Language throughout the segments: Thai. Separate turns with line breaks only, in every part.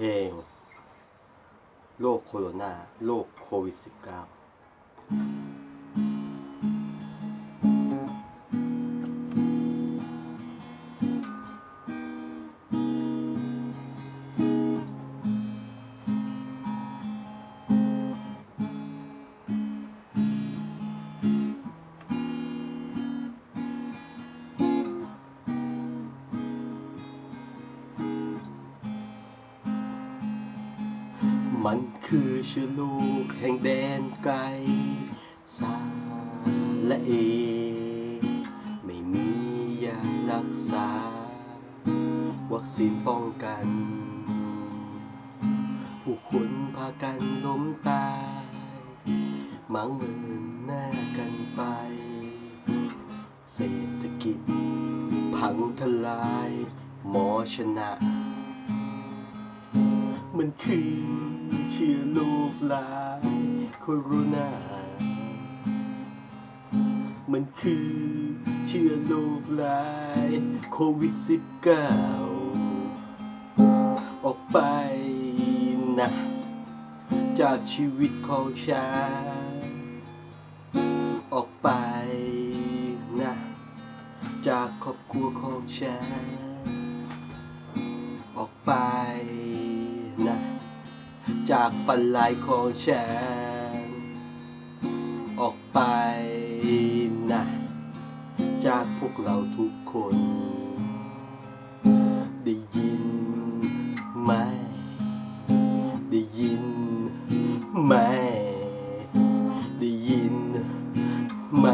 เพลง โรคโคโรนาโรคโควิด -19 มันคือเชื้อโรคแห่งแดนไกลสาและเอ ไม่มียารักษา วัคซีนป้องกัน ผู้คนพากันล้มตายหมังเมินหน้ากันไป เศรษฐกิจ พังทลาย หมอชนะ มันคือเชื้อโรคร้ายโคโรนา มันคือเชื้อโรคร้ายโควิด -19 ออกไปนะ จากชีวิตของฉันออกไปนะ จากครอบครัวของฉัน จากฝันลายของฉัน ออกไปนะ จากพวกเราทุกคน ได้ยินไหม ได้ยินไหม ได้ยินไหม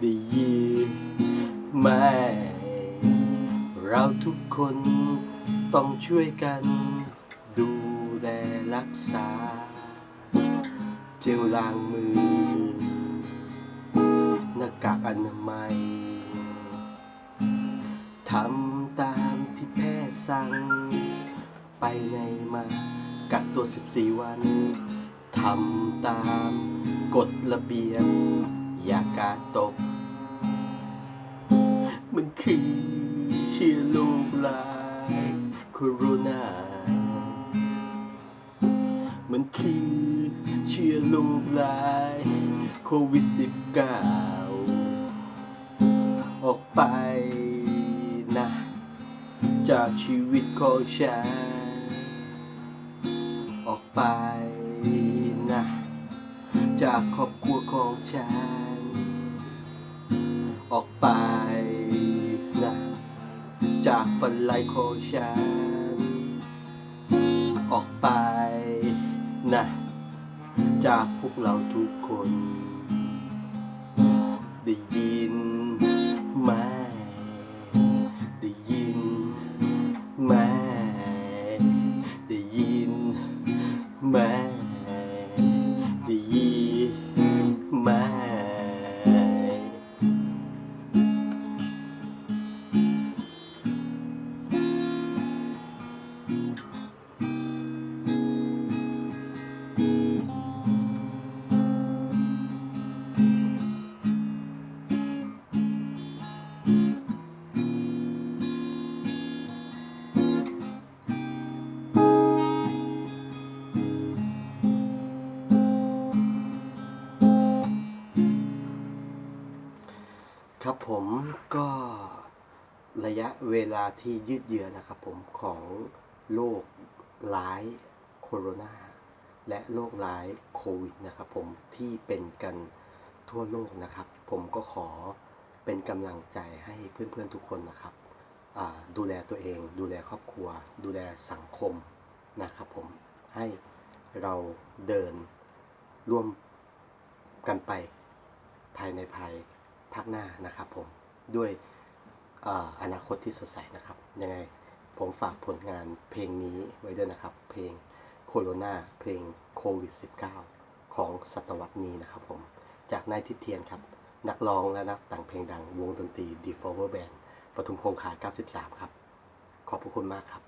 ได้ยินไหม เราทุกคนต้องช่วยกัน ดูแลรักษา เจลล้างมือ หน้ากากอนามัยทำตามที่แพทย์สั่ง ไปในมากักตัว 14 วันทำตามกฎระเบียบ อย่ากาตก มันคือเชื้อโรคร้ายโคโรนา มันคือเชื้อโรคร้ายโควิด -19 ออกไปนะ จากชีวิตของฉัน ออกไปนะ จากครอบครัวของฉัน ออกไปนะ จากฝันลายของฉัน จาก ผมก็ระยะเวลาที่ยืดเยื้อนะครับผมของโรคร้ายโคโรนาและโรคร้ายโควิดนะครับผมที่เป็นกันทั่วโลกนะครับ ผมก็ขอเป็นกำลังใจให้เพื่อนๆทุกคนนะครับดูแลตัวเอง ดูแลครอบครัว ดูแลสังคมนะครับผมให้เราเดินร่วมกันไปภายในภาย ภาคหน้านะครับผมด้วยออนาคตที่สดใสนะครับ ยังไงผมฝากผลงานเพลงนี้ไว้ด้วยนะครับ เพลงโคโรนาเพลงโควิด -19 ของศตวรรษนี้นะครับผมจากนายทิเทียนครับ นักร้องและนักแต่งเพลงดังวงดนตรี The Flower Band ปทุมคงคา93 ครับ ขอบพระคุณมากครับ